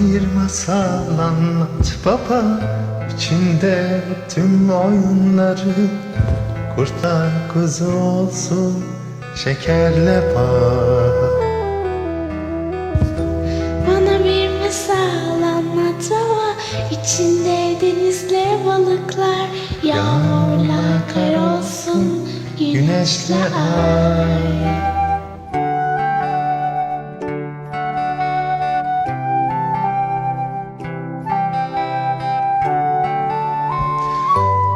bir masal anlat baba. İçinde tüm oyunları Kurtlar kuzu olsun şekerle bak Bana bir masal anlat baba. İçinde denizle balıklar Yağmurla kar olsun Güneşle ay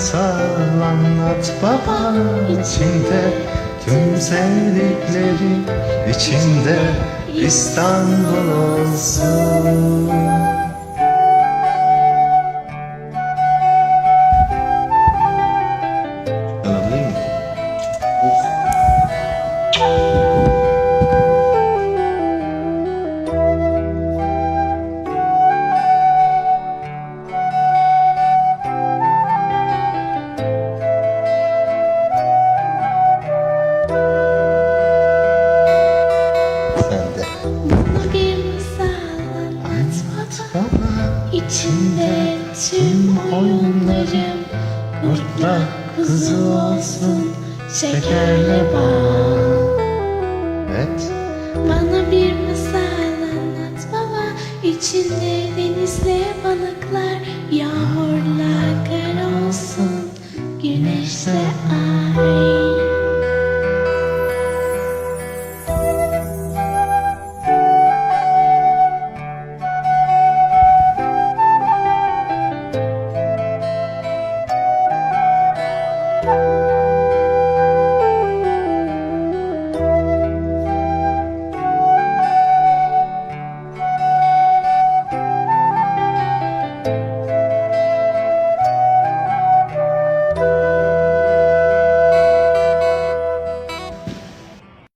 masal anlat baba içinde. Tüm sevdiklerim içinde İstanbul olsun İçinde tüm oyunlarım Kurtla kuzu olsun Şekerle bal Evet. Bana bir masal anlat baba İçinde denizle balıklar